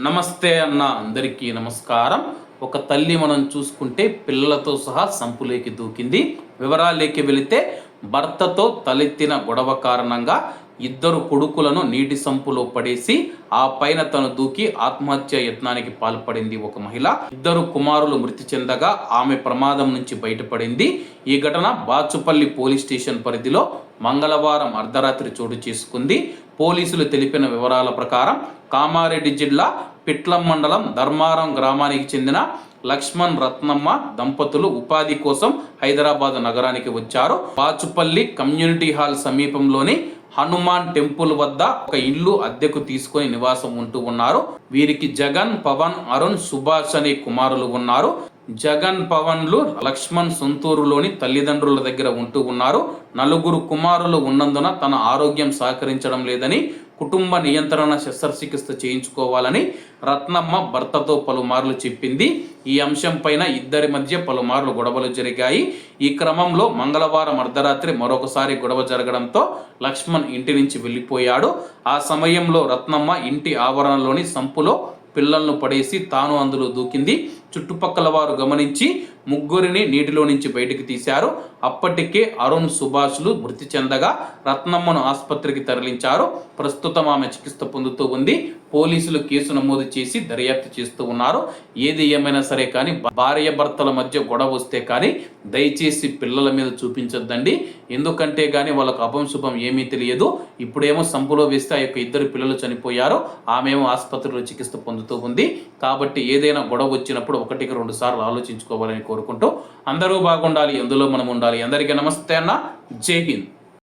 నమస్తే అన్న అందరికీ నమస్కారం. ఒక తల్లి మనం చూసుకుంటే పిల్లలతో సహా సంపులేకి దూకింది. వివరాలేకి వెళితే భర్తతో తలెత్తిన గొడవ కారణంగా ఇద్దరు కొడుకులను నీటి సంపులో పడేసి ఆ పైన తను దూకి ఆత్మహత్య యత్నానికి పాల్పడింది ఒక మహిళ. ఇద్దరు కుమారులు మృతి చెందగా ఆమె ప్రమాదం నుంచి బయటపడింది. ఈ ఘటన బాచుపల్లి పోలీస్ స్టేషన్ పరిధిలో మంగళవారం అర్ధరాత్రి చోటు చేసుకుంది. పోలీసులు తెలిపిన వివరాల ప్రకారం కామారెడ్డి జిల్లా పిట్లం మండలం ధర్మారం గ్రామానికి చెందిన లక్ష్మణ్ రత్నమ్మ దంపతులు ఉపాధి కోసం హైదరాబాద్ నగరానికి వచ్చారు. బాచుపల్లి కమ్యూనిటీ హాల్ సమీపంలోని హనుమాన్ టెంపుల్ వద్ద ఒక ఇల్లు అద్దెకు తీసుకొని నివాసం ఉంటూ ఉన్నారు. వీరికి జగన్ పవన్ అరుణ్ సుభాష్ అనే కుమారులు ఉన్నారు. జగన్ పవన్లు లక్ష్మణ్ సొంతూరులోని తల్లిదండ్రుల దగ్గర ఉంటూ ఉన్నారు. నలుగురు కుమారులు ఉన్నందున తన ఆరోగ్యం సహకరించడం లేదని కుటుంబ నియంత్రణ శస్త్రచికిత్స చేయించుకోవాలని రత్నమ్మ భర్తతో పలుమార్లు చెప్పింది. ఈ అంశం పైన ఇద్దరి మధ్య పలుమార్లు గొడవలు జరిగాయి. ఈ క్రమంలో మంగళవారం అర్ధరాత్రి మరొకసారి గొడవ జరగడంతో లక్ష్మణ్ ఇంటి నుంచి వెళ్ళిపోయాడు. ఆ సమయంలో రత్నమ్మ ఇంటి ఆవరణలోని సంపులో పిల్లలను పడేసి తాను అందులో దూకింది. చుట్టుపక్కల వారు గమనించి ముగ్గురిని నీటిలో నుంచి బయటికి తీశారు. అప్పటికే అరుణ్ సుభాష్లు మృతి చెందగా రత్నమ్మను ఆసుపత్రికి తరలించారు. ప్రస్తుతం ఆమె చికిత్స పొందుతూ ఉంది. పోలీసులు కేసు నమోదు చేసి దర్యాప్తు చేస్తూ ఉన్నారు. ఏది ఏమైనా సరే కానీ భార్య భర్తల మధ్య గొడవ వస్తే కానీ దయచేసి పిల్లల మీద చూపించొద్దండి. ఎందుకంటే కానీ వాళ్ళకు అపంశుభం ఏమీ తెలియదు. ఇప్పుడేమో సంపులో వేస్తే ఆ యొక్క ఇద్దరు పిల్లలు చనిపోయారు. ఆమెమో ఆసుపత్రిలో చికిత్స పొందుతూ ఉంది. కాబట్టి ఏదైనా గొడవ వచ్చినప్పుడు ఒకటికి రెండు సార్లు ఆలోచించుకోవాలని కోరుకుంటూ అందరూ బాగుండాలి ఎందులో మనం ఉండాలి? అందరికీ నమస్తే అన్న. జై హింద్.